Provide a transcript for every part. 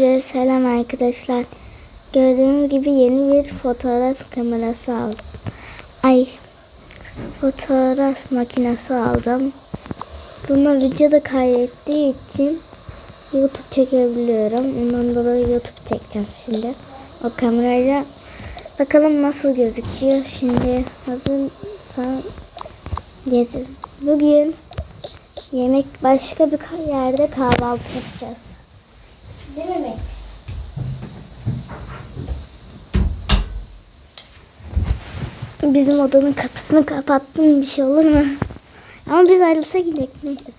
Selam arkadaşlar. Gördüğünüz gibi yeni bir fotoğraf kamerası aldım. Ay fotoğraf makinesi aldım. Bunu videoda kaydettiği için YouTube çekebiliyorum. Ondan dolayı YouTube çekeceğim şimdi. O kamerayla bakalım nasıl gözüküyor. Şimdi hazırsan gezin. Bugün yemek başka bir yerde kahvaltı yapacağız. Max? Bizim odanın kapısını kapattım bir şey olur mu? Ama biz ayrılsa gidelim neyse.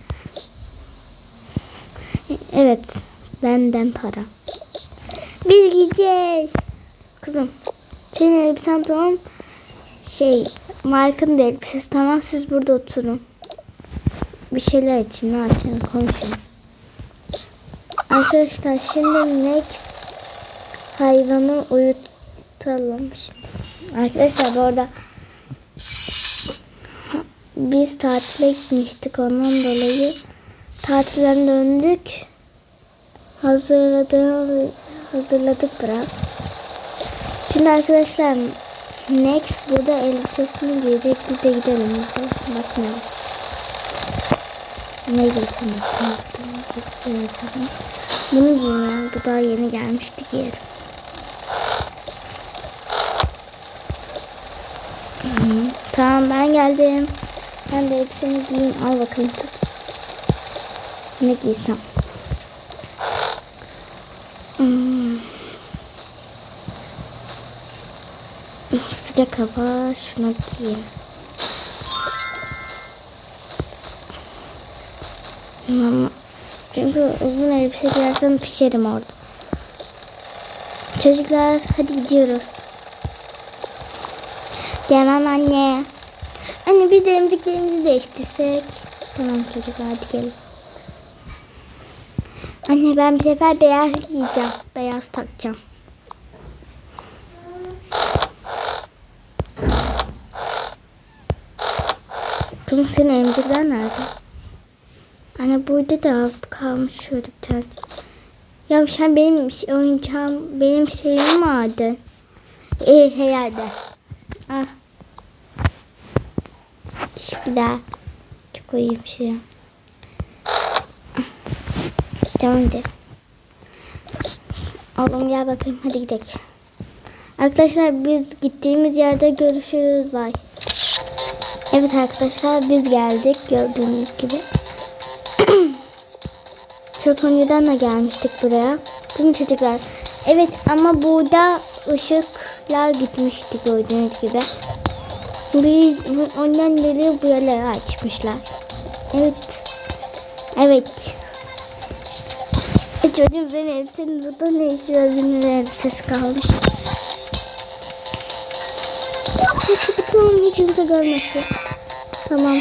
Evet benden para. Biz gideceğiz. Kızım senin elbisen tamam. Şey Mark'ın da elbisesi tamam siz burada oturun. Bir şeyler için ne açın konuşun. Arkadaşlar şimdi Max hayvanı uyutalım. Arkadaşlar bu arada biz tatile gitmiştik ondan dolayı tatilden döndük. Hazırladık, hazırladık biraz. Şimdi arkadaşlar Max burada elbisesini giyecek. Biz de gidelim. Bakmayalım. Ne şey yapsak mı? Bunu giyin ya. Bu daha yeni gelmişti giyerim. Tamam ben geldim. Ben de hepsini giyeyim. Al bakayım tut. Ne giysem? Hmm. Sıcak hava şuna giyeyim. Ama çünkü uzun elbise giyersem pişerim orada. Çocuklar hadi gidiyoruz. Gelmem anne. Anne bir de emziklerimizi değiştirsek. Tamam çocuklar hadi gelin. Anne ben bir sefer beyaz giyeceğim. Beyaz takacağım. Kızım senin emzikler nerede? Anne burada da kalmış şöyle bir. Ya sen benim şey- oyuncağım, benim şeyim aldın? İyi herhalde. Ah. Teşekkürler. Koyayım şuraya. Tamam de. Oğlum gel bakayım hadi gidelim. Arkadaşlar biz gittiğimiz yerde görüşürüz. Bye. Evet arkadaşlar biz geldik gördüğünüz gibi. Çok önceden de gelmiştik buraya. Değil çocuklar? Evet ama burada ışıklar gitmişti gördüğünüz gibi. Bir, ondan beri bu yerleri açmışlar. Evet. Evet. E çocuğum senin elbisenin burada ne işi var? Benim elbisesi kalmış. Kapatalım hiç kimse görmesin. Tamam.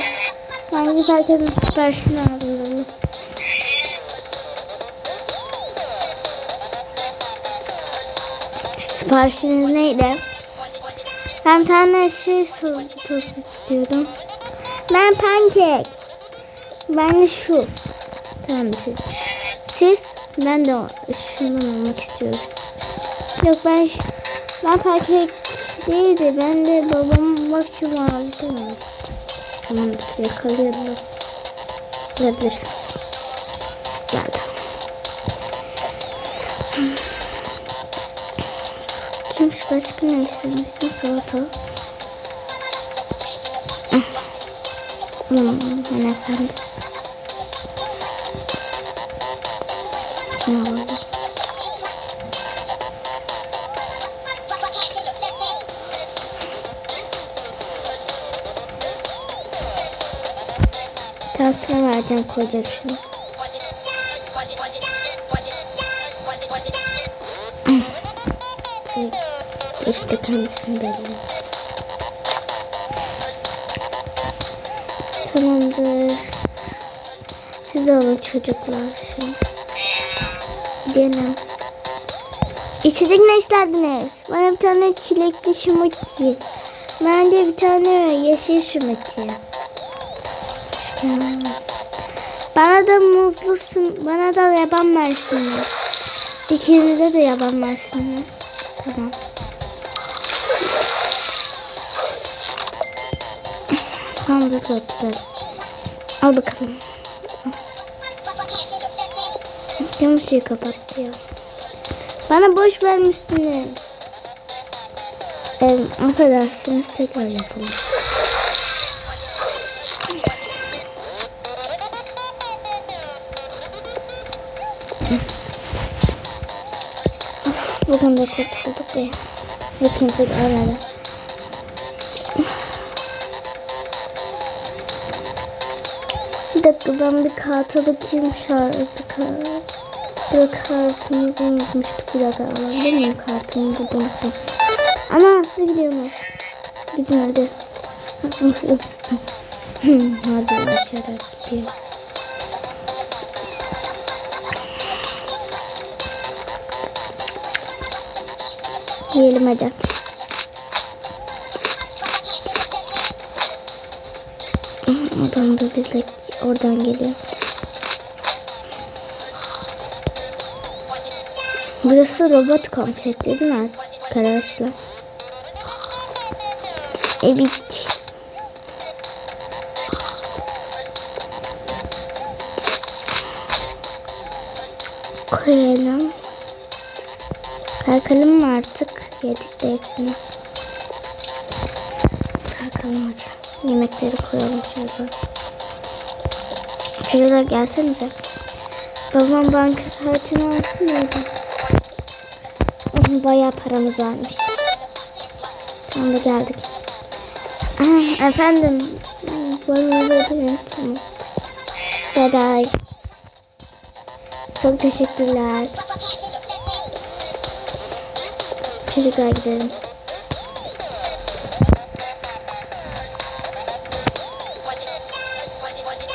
Ben gidip herkesin siparişini alıyorum. Siparişiniz neydi? Ben bir tane şey tost istiyorum. Ben pankek. Ben de şu. Tamam şey. Siz? Ben de şundan almak istiyorum. Yok ben ben pankek değil de ben de babam bak şu tamam. Tamamdır yakalayalım. Alabilirsin. Geldi. Kimmiş başka ne istemiştin? Salata. Hmm, hanımefendi. Kim aldı? Tansına vereceğim koyacak şunu. İşte kendisini belli et. Tamamdır. Siz de alın çocuklar. Şimdi. Gelin. İçecek ne isterdiniz? Bana bir tane çilekli smoothie. Ben de bir tane yeşil smoothie. Hmm. Bana da muzlu, bana da yaban versin. İkimize de yaban versinler. Tamam. Tamam dur götürelim. Al bakalım. Yanlış şeyi kapattı ya. Bana boş vermişsiniz. Ee, affedersiniz tekrar yapalım. Of, bugün de kurtulduk be. Ve kimse görmedi. Bir dakika ben bir karta bakayım şarjı kart. Bir kartımızı unutmuştuk. Bir dakika alabilir miyim kartımı burada unuttum. Ama siz gidiyorsunuz. Gidin hadi. hadi açarak gidiyor. Yiyelim hadi. Adam da bizle oradan geliyor. Burası robot konsepti değil mi arkadaşlar? Evet. Koyalım. Kalkalım mı artık? Yedik de hepsini. Kalkalım hadi. Yemekleri koyalım şöyle. Şuraya gelsenize. Babam banka kartını alsın mıydı? Bayağı paramız varmış. Tam da geldik. Ah, efendim. Bana ödeyim. Tamam. Bye bye. Çok teşekkürler. Çocuklar gidelim.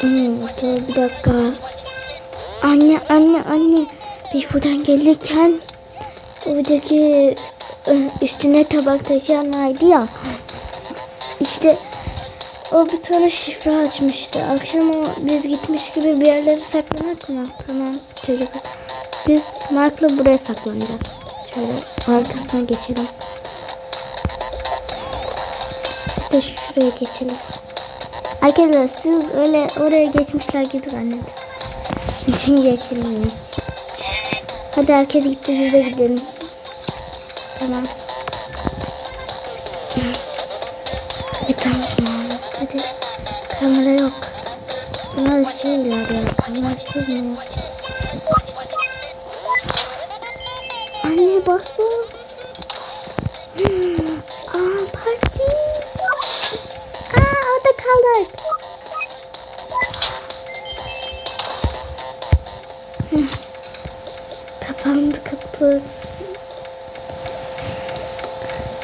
Dur bir dakika. Anne anne anne. Biz buradan gelirken oradaki e, üstüne tabak taşıyanlardı ya. İşte o bir tane şifre açmıştı. Akşam o biz gitmiş gibi bir yerlere saklanak mı? Tamam çocuk. Biz Mark'la buraya saklanacağız. Şöyle arkasına geçelim. İşte şuraya geçelim. Arkadaşlar siz öyle oraya geçmişler gibi zannedin. İçin geçilmeyin. Hadi herkes gitti biz de gidelim. Tamam. Hadi tamam. Hadi. Kamera yok. Bunlar şeyler ya. Kamerasız mı? Anne bas bas. Kaldık. Kapandı kapı.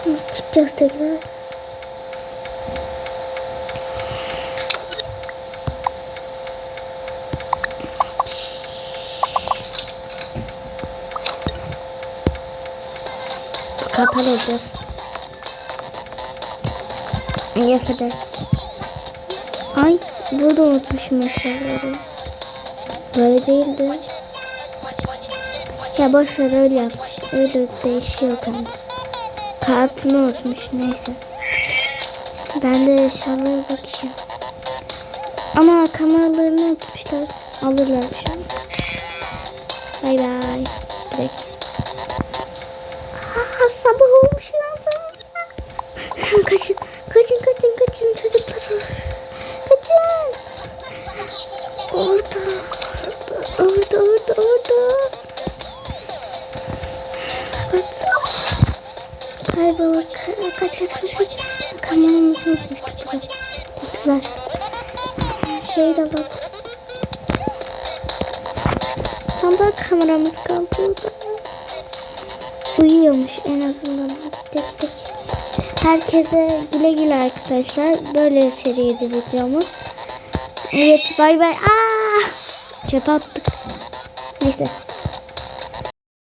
Nasıl çıkacağız tekrar? Kapalıdır. İyi kadar. Ay burada unutmuşum eşyaları. Böyle değildi. Ya boş ver öyle yapmış. Öyle değişiyor kendisi. Kartını unutmuş neyse. Ben de eşyalara bakayım. Ama kameralarını unutmuşlar. Alırlar bir şey. Bay bay. Direkt. Aa, sabah olmuş yansınız. Kaçın, kaçın, kaçın, kaçın çocuklar. Orada, orada, orada, orada, orada. Kaç. Kaybolur. Ka- Kaç, kaç, kaç, kaç. Kameramızı unutmuştuk burada. Kutular. Şey de bak. Tam da kameramız kaldı burada. Uyuyormuş en azından. Hadi tek tek. Herkese güle güle arkadaşlar. Böyle seriydi videomuz. Evet bay bay. Aa! Çöpe attık. Neyse.